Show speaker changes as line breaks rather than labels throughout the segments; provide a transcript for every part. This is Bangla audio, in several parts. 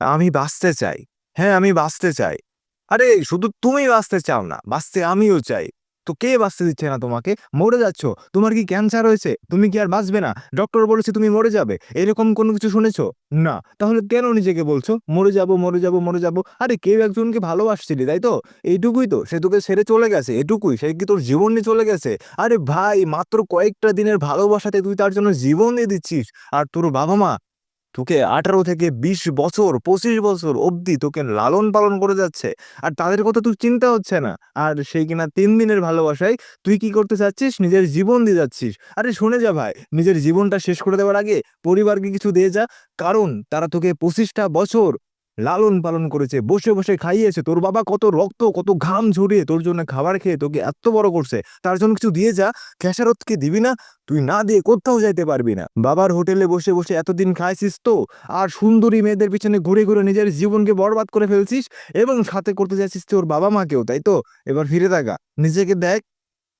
আমি বাঁচতে চাই। হ্যাঁ আমি বাঁচতে চাই। আরে, শুধু তুমি বাঁচতে চাও না, বাঁচতে আমিও চাই। তো কে বাঁচতে দিচ্ছে না তোমাকে? মরে যাচ্ছ। তোমার কি ক্যান্সার হয়েছে? তুমি কি আর বাঁচবে না? ডক্টর বলেছে তুমি মরে যাবে। এরকম কোনো কিছু শুনেছ? না। তাহলে কেন নিজেকে বলছো? মরে যাব মরে যাব মরে যাব। আরে, কেউ একজনকে ভালোবাসছিলি, তাই তো? এইটুকুই তো। সে তোকে ছেড়ে চলে গেছে, এটুকুই। সে কি তোর জীবন নিয়ে চলে গেছে? আরে ভাই, মাত্র কয়েকটা দিনের ভালোবাসাতে তুই তার জন্য জীবন দিয়ে দিচ্ছিস। আর তোর বাবা মা তোকে আঠারো থেকে বিশ বছর, পঁচিশ বছর অবধি তোকে লালন পালন করে যাচ্ছে। আর তাদের কথা তুই চিন্তা হচ্ছে না। আর সেই কিনা তিন দিনের ভালোবাসায় তুই কি করতে চাচ্ছিস? নিজের জীবন দিয়ে যাচ্ছিস। আরে শুনে যা ভাই, নিজের জীবনটা শেষ করে দেওয়ার আগে পরিবারকে কিছু দিয়ে যা। কারণ তারা তোকে পঁচিশটা বছর লালন পালন করেছে, বসে বসে খাইয়েছে। তোর বাবা কত রক্ত, কত ঘাম ঝরিয়ে তোর জন্য খাবার খেয়ে তোকে এত বড় করছে। তার জন্য কিছু দিয়ে যা, খেসারতকে দিবি না, তুই না দিয়ে কোথাও যাইতে পারবি না। বাবার হোটেলে বসে বসে এতদিন খাইছিস তো, আর সুন্দরী মেয়েদের পিছনে ঘুরে ঘুরে নিজের জীবনকে বরবাদ করে ফেলছিস, এবং সাথে করতে চাইছিস তোর বাবা মাকেও তাই তো? এবার ফিরে থাকা নিজেকে দেখ।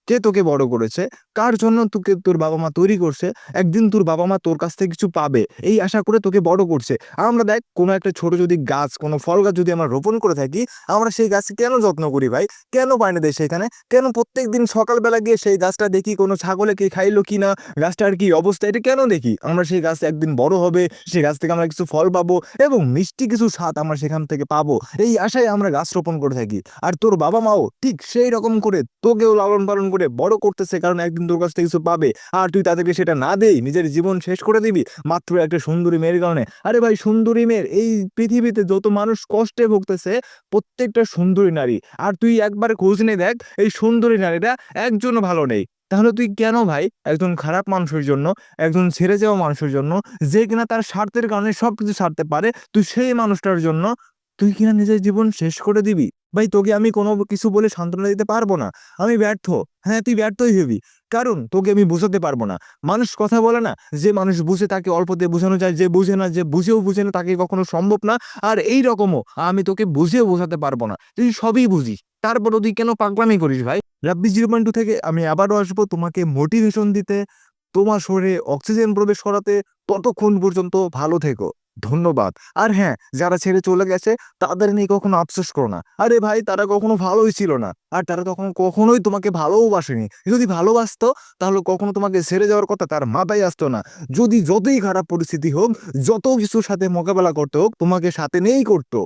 কে তোকে বড় করেছে? কার জন্য তোকে তোর বাবা মা তৈরি করছে? একদিন তোর বাবা মা তোর কাছ থেকে কিছু পাবে। এই আশা করে তোকে বড় করছে। আমরা দেখ, কোনো একটা ছোট যদি গাছ, কোনো ফল গাছ যদি আমরা রোপণ করে থাকি, আমরা সেই গাছ কেন যত্ন করি ভাই? কেন পানি দেয় সেখানে কেন প্রত্যেক দিন সকালবেলা গিয়ে সেই গাছটা দেখি কোনো ছাগলে কে খাইলো কি না গাছটার কি অবস্থা? এটা কেন দেখি? আমরা সেই গাছ একদিন বড় হবে, সেই গাছ থেকে আমরা কিছু ফল পাবো এবং মিষ্টি কিছু স্বাদ আমরা সেখান থেকে পাবো। এই আশায় আমরা গাছ রোপণ করে থাকি। আর তোর বাবা মাও ঠিক সেই রকম করে তোকেও লালন পালন করে বড় করতেছে কারণ একদিন তোর কাছ থেকে কিছু পাবে। আর তুই তাদেরকে সেটা না দেই, নিজের জীবন শেষ করে দিবি, মাত্র একটা সুন্দরী মেয়ের কারণে। আরে ভাই, সুন্দরী মেয়ের এই পৃথিবীতে যত মানুষ কষ্টে ভুগতেছে, প্রত্যেকটা সুন্দরী নারী। আর তুই একবার খোঁজ নিয়ে দেখ, এই সুন্দরী নারীটা একজনও ভালো নেই। তাহলে তুই কেন ভাই একজন খারাপ মানুষের জন্য, একজন ছেড়ে যাওয়া মানুষের জন্য, যে কিনা তার স্বার্থের কারণে সবকিছু ছাড়তে পারে, তুই সেই মানুষটার জন্য, তুই কিনা নিজের জীবন শেষ করে দিবি? ভাই, তোকে আমি কোনো কিছু বলে সান্ত্বনা দিতে পারব না। আমি ব্যর্থ। হ্যাঁ তুই ব্যর্থই হবি। কারণ তোকে আমি বুঝাতে পারব না। মানুষ কথা বলে না যে মানুষ বুঝে তাকে অল্পতে বোঝানো যায়, যে বুঝে না, যে বুঝেও বুঝে না তাকে কখনো সম্ভব না। আর এই রকমও আমি তোকে বুঝেও বোঝাতে পারব না। তুই সবই বুঝিস। তারপরও তুই কেন পাগলামি করিস ভাই? রাব্বি, জিরো পয়েন্ট টু থেকে আমি আবারও আসব তোমাকে মোটিভেশন দিতে। তোমার শরীরে অক্সিজেন প্রবেশ করাতে। ততক্ষণ পর্যন্ত ভালো থেকো। ধন্যবাদ। আর হ্যাঁ যারা ছেড়ে চলে গেছে, তাদের নিয়ে কখনো আফসোস করো না। আরে ভাই, তারা কখনো ভালোই ছিল না। আর তারা তখন কখনোই তোমাকে ভালোবাসেনি যদি ভালোবাসত, তাহলে কখনো তোমাকে ছেড়ে যাওয়ার কথা তার মাথায় আসতো না। যদি যতই খারাপ পরিস্থিতি হোক, যত কিছুর সাথে মোকাবেলা করতে হোক, তোমাকে সাথে নেই করতো।